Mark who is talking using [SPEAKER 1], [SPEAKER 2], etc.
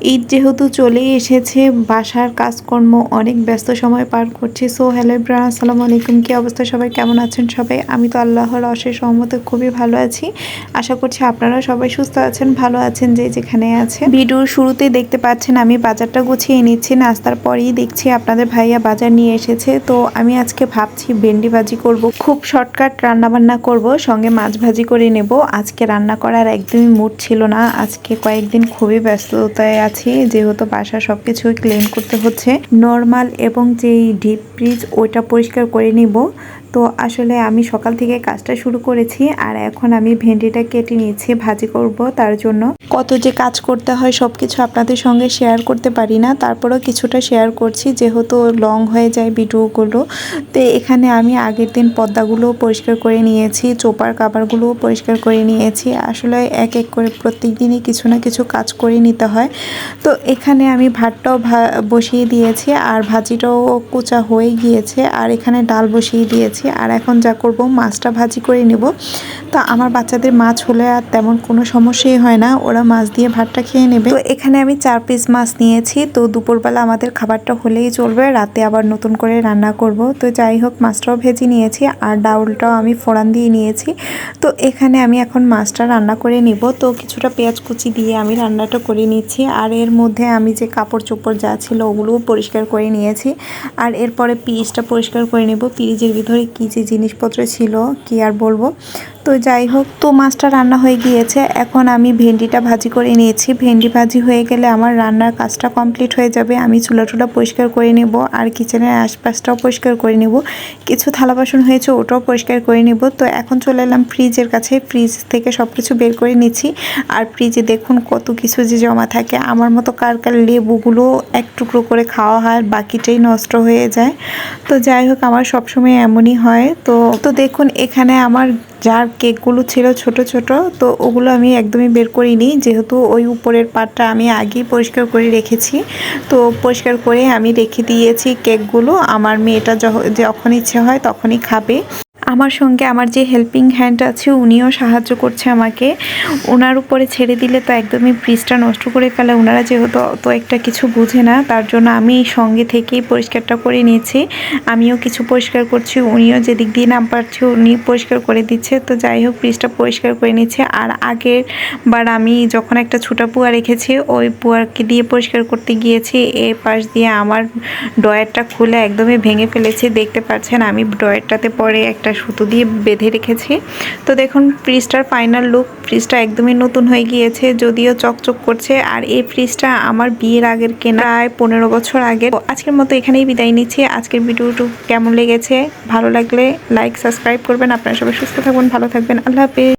[SPEAKER 1] ঈদ যেহেতু চলেই এসেছে, বাসার কাজকর্ম অনেক ব্যস্ত সময় পার করছি। সো হ্যালো ব্রা আসসালামু আলাইকুম। কী অবস্থা সবাই? কেমন আছেন সবাই? আমি তো আল্লাহর অশেষ সহমতে খুবই ভালো আছি। আশা করছি আপনারা সবাই সুস্থ আছেন, ভালো আছেন যে যেখানে আছে ভিডিওর শুরুতেই দেখতে পাচ্ছেন, আমি বাজারটা গুছিয়ে নিচ্ছি। নাস্তার পরেই দেখছি আপনাদের ভাইয়া বাজার নিয়ে এসেছে। তো, আমি আজকে ভাবছি ভেন্ডি ভাজি করব। খুব শর্টকাট রান্নাবান্না করব, সঙ্গে মাছ ভাজি করে নেব। আজকে রান্না করার একদমই মুড ছিল না। আজকে কয়েকদিন খুবই ব্যস্ততায় আছি, যেহেতু বাসা সব কিছুই ক্লিন করতে হচ্ছে। নর্মাল এবং যেই ডিপ ফ্রিজ ওইটা পরিষ্কার করে নিব। তো আসলে আমি সকাল থেকে কাজটা শুরু করেছি আর এখন আমি ভেন্ডিটা কেটে নিয়েছি, ভাজি করব তার জন্য। কত যে কাজ করতে হয় সব কিছু আপনাদের সঙ্গে শেয়ার করতে পারি না। তারপরেও কিছুটা শেয়ার করছি, যেহেতু লং হয়ে যায় ভিডিওগুলো। তো এখানে আমি আগের দিন পদ্মাগুলোও পরিষ্কার করে নিয়েছি, চোপার কাবারগুলোও পরিষ্কার করে নিয়েছি। আসলে এক এক করে প্রত্যেক দিনই কিছু না কিছু কাজ করে নিতে হয়। তো এখানে আমি ভাতটাও বসিয়ে দিয়েছি আর ভাজিটাও কুচা হয়ে গিয়েছে আর এখানে ডাল বসিয়ে দিয়েছি। আর এখন যা করব, মাছটা ভাজি করে নেব। তো আমার বাচ্চাদের মাছ হলে আর তেমন কোনো সমস্যাই হয় না, ওরা মাছ দিয়ে ভাতটা খেয়ে নেবে। তো এখানে আমি চার পিস মাছ নিয়েছি, তো দুপুরবেলা আমাদের খাবারটা হলেই চলবে, রাতে আবার নতুন করে রান্না করব। তো যাই হোক, মাছটাও ভেজে নিয়েছি আর ডাউলটাও আমি ফোড়ান দিয়ে নিয়েছি। তো এখানে আমি এখন মাছটা রান্না করে নিব। তো কিছুটা পেঁয়াজ কুচি দিয়ে আমি রান্নাটা করে নিচ্ছি আর এর মধ্যে আমি যে কাপড় চোপড় যা ছিল ওগুলোও পরিষ্কার করে নিয়েছি। আর এরপরে পিসটা পরিষ্কার করে নেব পিরিজের ভিতরে কী যে জিনিসপত্র ছিল, কি আর বলব? তো যাই হোক, তো মাছটা রান্না হয়ে গিয়েছে। এখন আমি ভেন্ডিটা ভাজি করে নিয়েছি। ভেন্ডি ভাজি হয়ে গেলে আমার রান্নার কাজটা কমপ্লিট হয়ে যাবে। আমি চুলা টুলা পরিষ্কার করে নেব আর কিচেনের আশপাশটাও পরিষ্কার করে নেব। কিছু থালা বাসন হয়েছে, ওটাও পরিষ্কার করে নেব। তো এখন চলে এলাম ফ্রিজের কাছে। ফ্রিজ থেকে সব কিছু বের করে নিচ্ছি। আর ফ্রিজে দেখুন কত কিছু যে জমা থাকে। আমার মতো কার কার লেবুগুলো এক টুকরো করে খাওয়া হয়, বাকিটাই নষ্ট হয়ে যায়। তো যাই হোক, আমার সবসময় এমনই হয়। তো তো দেখুন, এখানে আমার যার কেকগুলো ছিল ছোট ছোট, তো ওগুলো আমি একদমই বের করিনি যেহেতু ওই উপরের পাটটা আমি আগেই পরিষ্কার করে রেখেছি। তো পরিষ্কার করে আমি রেখে দিয়েছি কেকগুলো। আমার মেয়েটা যখ- যখন ইচ্ছে হয় তখনই খাবে। আমার সঙ্গে আমার যে হেল্পিং হ্যান্ড আছে, উনিও সাহায্য করছে আমাকে। ওনার উপরে ছেড়ে দিলে তো একদমই ব্রিজটা নষ্ট করে ফেলে। ওনারা যেহেতু অত একটা কিছু বুঝে না, তার জন্য আমি সঙ্গে থেকেই পরিষ্কারটা করে নিয়েছি। আমিও কিছু পরিষ্কার করছি, উনিও যেদিক দিয়ে নাম পারছি উনি পরিষ্কার করে দিচ্ছে। তো যাই হোক, ব্রিজটা পরিষ্কার করে নিচ্ছে আর আগের বার আমি যখন একটা ছোটা পুয়া রেখেছি, ওই পুয়ারকে দিয়ে পরিষ্কার করতে গিয়েছি। এ পাশ দিয়ে আমার ডয়ারটা খুলে একদমই ভেঙে ফেলেছে। দেখতে পাচ্ছেন, আমি ডয়ারটাতে পরে একটা সুতো দিয়ে বেঁধে রেখেছি। তো দেখুন, ফ্রিজটার ফাইনাল লুক ফ্রিজটা একদমই নতুন হয়ে গিয়েছে, যদিও চকচক করছে। আর এই ফ্রিজটা আমার বিয়ের আগের কেনা, প্রায় পনেরো বছর আগে। আজকের মতো এখানেই বিদায় নিচ্ছি। আজকের ভিডিওটু কেমন লেগেছে? ভালো লাগলে লাইক সাবস্ক্রাইব করবেন। আপনারা সবাই সুস্থ থাকবেন ভালো থাকবেন। আল্লাহ হাফেজ।